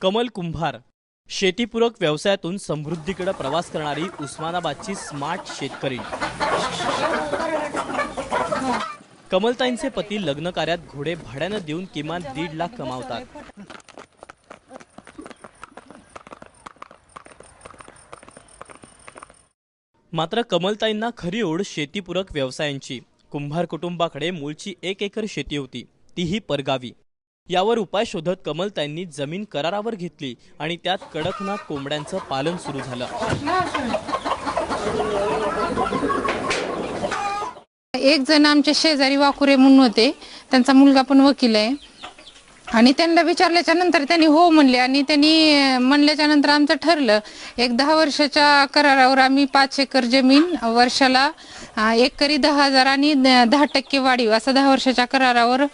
कमल कुंभार शेतीपूरक व्यवसायातून समृद्धीकडे प्रवास करणारी उस्मानाबादची स्मार्ट शेतकरी. कमलताईंचे पती लग्न कार्यात घोडे भाड्यानं देऊन किमान दीड लाख कमावतात. मात्र कमलताईंना खरी ओढ शेतीपूरक व्यवसायांची. कुंभार कुटुंबाकडे मूळची एक एकर शेती होती. तीही परगावी. यावर उपाय शोधत कमलताईंनी जमीन करारावर घेतली आणि त्यात कडकनाथ कोंबड्यांचं पालन सुरू झालं. एक जण आमच्या शेजारी वाकुरे म्हणून होते. त्यांचा मुलगा पण वकील आहे. आणि त्यांना विचारल्याच्या नंतर त्यांनी हो म्हणले आणि त्यांनी म्हणल्याच्या नंतर आमचं ठरलं. एक दहा वर्षाच्या करारावर आम्ही पाच एकर जमीन वर्षाला अं, एकरी दहा हजार आणि दहा टक्के वाढीव असं दहा वर्षाच्या करारावर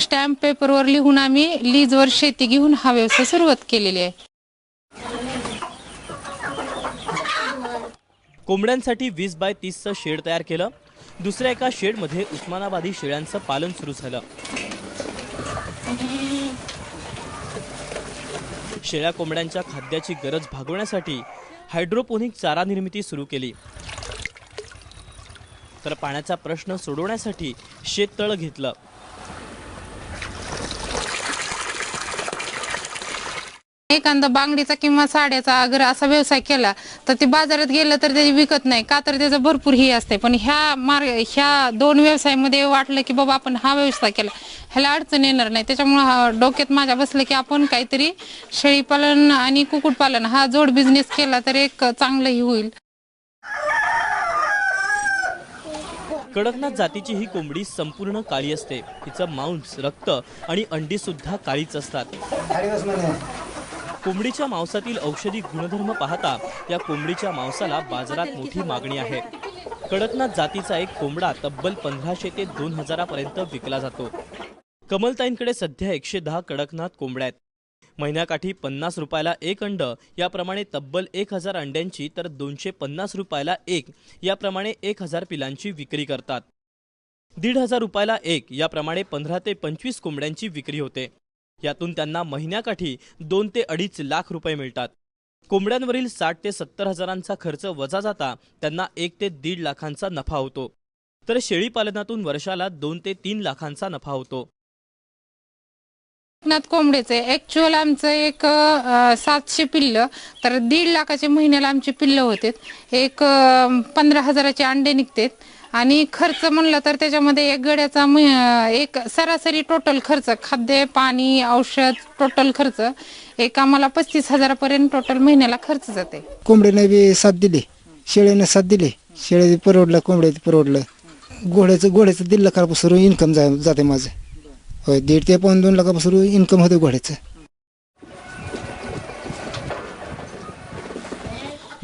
स्टॅम्प पेपरवर लिहून आम्ही लीजवर शेती घेऊन हा व्यवसाय सुरुवात केलेली आहे. कोंबड्यांसाठी वीस बाय तीसचं शेड तयार केलं. दुसऱ्या एका शेडमध्ये उस्मानाबादी शेळ्यांचं पालन सुरू झालं. शेळ्या कोंबड्यांच्या खाद्याची गरज भागवण्यासाठी हायड्रोपोनिक चारा निर्मिती सुरू केली. तर पाण्याचा प्रश्न सोडवण्यासाठी शेततळ घेतलं. एखादा बांगडीचा किंवा साड्याचा अगर असा व्यवसाय केला तर ते बाजारात गेलं तर ते विकत नाही. का तर त्याचं भरपूर ही असते पण ह्या मार्ग ह्या दोन व्यवसायामध्ये वाटलं की बाबा आपण हा व्यवसाय केला. ह्याला अडचण येणार नाही. त्याच्यामुळे हा डोक्यात माझ्या बसलं की आपण काहीतरी शेळीपालन आणि कुक्कुटपालन हा जोड बिझनेस केला तर एक चांगलंही होईल. कडकनाथ जातीची ही कोंबडी संपूर्ण काळी असते. तिचं मांस रक्त आणि अंडी सुद्धा काळीच असतात. कोंबडीच्या मांसातील औषधी गुणधर्म पाहता या कोंबडीच्या मांसाला बाजारात मोठी मागणी आहे? कडकनाथ जातीचा एक कोंबडा तब्बल पंधराशे ते दोन हजारापर्यंत विकला जातो. कमलताईंकडे सध्या एकशे दहा कडकनाथ कोंबड्या आहेत. महिन्याकाठी पन्नास रुपयाला एक अंड याप्रमाणे तब्बल एक हजार अंड्यांची तर दोनशे पन्नास रुपयाला एक याप्रमाणे एक हजार पिलांची विक्री करतात. दीड हजार रुपयाला एक याप्रमाणे पंधरा ते पंचवीस कोंबड्यांची विक्री होते. यातून त्यांना महिन्याकाठी दोन ते अडीच लाख रुपये मिळतात. कोंबड्यांवरील साठ ते सत्तर हजारांचा खर्च वजा जाता त्यांना एक ते दीड लाखांचा नफा होतो. तर शेळीपालनातून वर्षाला दोन ते तीन लाखांचा नफा होतो. नाथ कोंबड्याचे ऍक्च्युअल आमचं एक सातशे पिल्ल तर दीड लाखाचे महिन्याला आमचे पिल्ल होते एक पंधरा हजाराचे अंडे निघतात. आणि खर्च म्हणलं तर त्याच्यामध्ये एक गड्याचा म- एक सरासरी टोटल खर्च खाद्य पाणी औषध टोटल खर्च एक आम्हाला पस्तीस हजारापर्यंत टोटल महिन्याला खर्च जाते. कोंबडीने बी साथ दिली शेळीने साथ दिली शेळी परवडलं कोंबड्यात परवडलं. घोड्याचं घोड्याचं दीड लाखापासून इन्कम जा जाते माझं. होय दीड ते पाऊन दोन लाखापासून इन्कम होते घोड्याचं.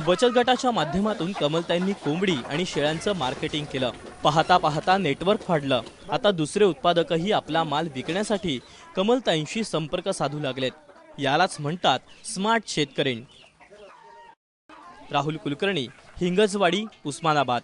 बचत गटाच्या माध्यमातून कमलताईंनी कोंबडी आणि शेळ्यांचं मार्केटिंग केलं. पाहता पाहता नेटवर्क फाडलं. आता दुसरे उत्पादकही आपला माल विकण्यासाठी कमलताईंशी संपर्क साधू लागलेत. यालाच म्हणतात स्मार्ट शेतकरी. राहुल कुलकर्णी हिंगजवाडी उस्मानाबाद.